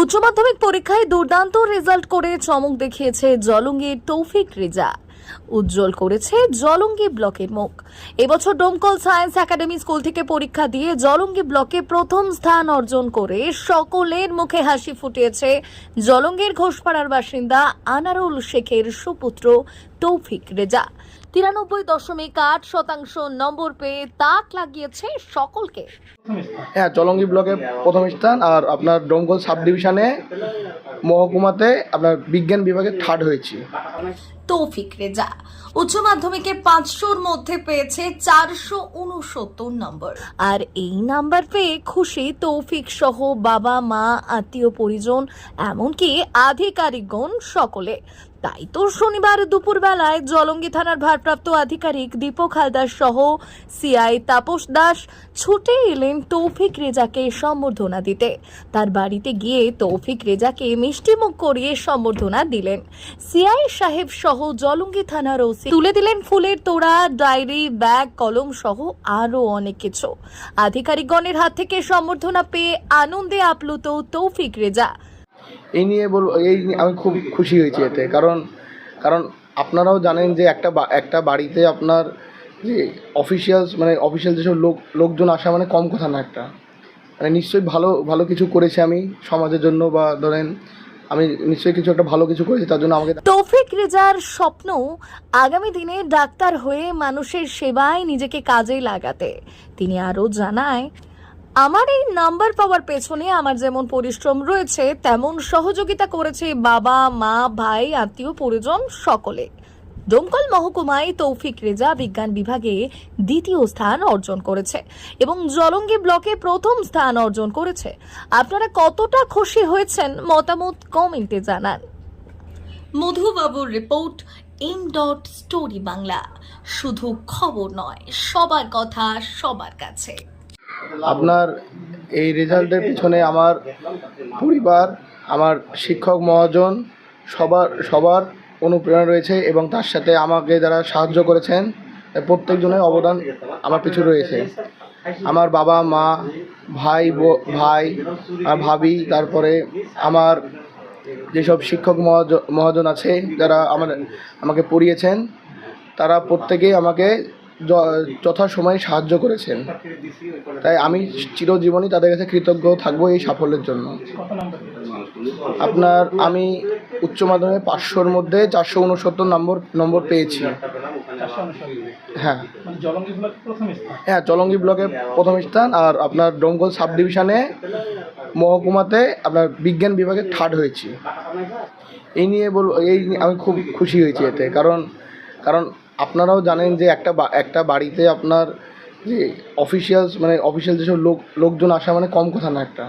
উচ্চ মাধ্যমিক পরীক্ষায় দুর্দান্ত রেজাল্ট করে চমক দেখিয়েছে জলঙ্গির তৌফিক রেজা। উজ্জ্বল করেছে জলঙ্গি ব্লকের মুখ। এবছর ডোমকল সায়েন্স একাডেমি স্কুল থেকে পরীক্ষা দিয়ে জলঙ্গি ব্লকে প্রথম স্থান অর্জন করে সকলের মুখে হাসি ফুটিয়েছে জলঙ্গির ঘোষপাড়ার বাসিন্দা আনারুল শেখের সুপুত্র তৌফিক রেজা। তিরানব্বই দশমিক আট শতাংশ নম্বর পেয়ে তাক লাগিয়েছে সকলকে। হ্যাঁ চলঙ্গি ব্লকে প্রথম স্থান আর আপনার ডোমকল সাব ডিভিশনে মহকুমাতে আপনার বিজ্ঞান বিভাগে থার্ড হয়েছি। তৌফিক রেজা উচ্চ মাধ্যমিকে পাঁচশোর মধ্যে পেয়েছে চারশো উনসত্তর নম্বর। আর এই নাম্বার পেয়ে খুশি তৌফিক সহ বাবা মা আত্মীয় পরিজন এমনকি আধিকারিকগণ সকলে। তাই তো শনিবার দুপুরবেলায় জলঙ্গি থানার ভারপ্রাপ্ত আধিকারিক দীপক হালদার সহ সিআই তাপস দাস ছুটে এলেন তৌফিক রেজাকে সম্বর্ধনা দিতে। তার বাড়িতে গিয়ে তৌফিক রেজাকে মিষ্টিমুখ করিয়ে সম্বর্ধনা দিলেন। সিআই সাহেব সহ জলঙ্গি থানার ওসি তুলে দিলেন ফুলের তোড়া, ডায়েরি, ব্যাগ, কলম সহ আরও অনেক কিছু। আধিকারিকগণের হাত থেকে সম্বর্ধনা পেয়ে আনন্দে আপ্লুত তৌফিক রেজা। এই নিয়ে বলব, এই আমি খুব খুশি হয়েছি এতে। কারণ কারণ আপনারাও জানেন যে একটা একটা বাড়িতে আপনার যে অফিসিয়ালস মানে অফিসিয়াল যেসব লোক, লোকজন আসা মানে কম কথা না একটা। মানে নিশ্চয়ই ভালো ভালো কিছু করেছি আমি সমাজের জন্য বা ধরেন আমি নিশ্চয়ই কিছু একটা ভালো কিছু করেছি, তার জন্য আমাকে তৌফিক রেজার স্বপ্ন আগামী দিনে ডাক্তার হয়ে মানুষের সেবায় নিজেকে কাজে লাগাতে। তিনি আরও জানায় আমার এই নাম্বার পাওয়ার পেছনে আমার যেমন পরিশ্রম রয়েছে, তেমন সহযোগিতা করেছে বাবা, মা, ভাই, আত্মীয়, পরিজন সকলে। দমকল মহকুমায় তৌফিক রেজা বিজ্ঞান বিভাগে দ্বিতীয় স্থান অর্জন করেছে এবং জলঙ্গি ব্লকে প্রথম স্থান অর্জন করেছে। আপনারা কতটা খুশি হয়েছেন মতামত কমেন্টে জানান। মধুবাবুর report M dot story Bangla. শুধু খবর নয়, সবার কথা সবার কাছে। আপনার এই রেজাল্টের পিছনে আমার পরিবার, আমার শিক্ষক মহাজন, সবার সবার অনুপ্রেরণা রয়েছে এবং তার সাথে আমাকে যারা সাহায্য করেছেন, প্রত্যেকজনের অবদান আমার পিছু রয়েছে। আমার বাবা, মা, ভাই ভাই আর ভাবি, তারপরে আমার যেসব শিক্ষক মহাজ- মহাজন আছে, যারা আমার আমাকে পড়িয়েছেন, তারা প্রত্যেকেই আমাকে যথাসময়ে সাহায্য করেছেন। তাই আমি চিরজীবনই তাদের কাছে কৃতজ্ঞ থাকব এই সাফল্যের জন্য। আপনার, আমি উচ্চ মাধ্যমিকে পাঁচশোর মধ্যে চারশো উনসত্তর নম্বর নম্বর পেয়েছি। হ্যাঁ। হ্যাঁ চলঙ্গি ব্লকে প্রথম স্থান আর আপনার ডোমকল সাব ডিভিশনে মহকুমাতে আপনার বিজ্ঞান বিভাগে থার্ড হয়েছি। এই নিয়ে বলব এই আমি খুব খুশি হয়েছি এতে। কারণ কারণ আপনারাও জানেন যে একটা একটা বাড়িতে আপনার যে অফিসিয়ালস মানে অফিসিয়াল যেসব লোক, লোকজন আসা মানে কম কথা না একটা।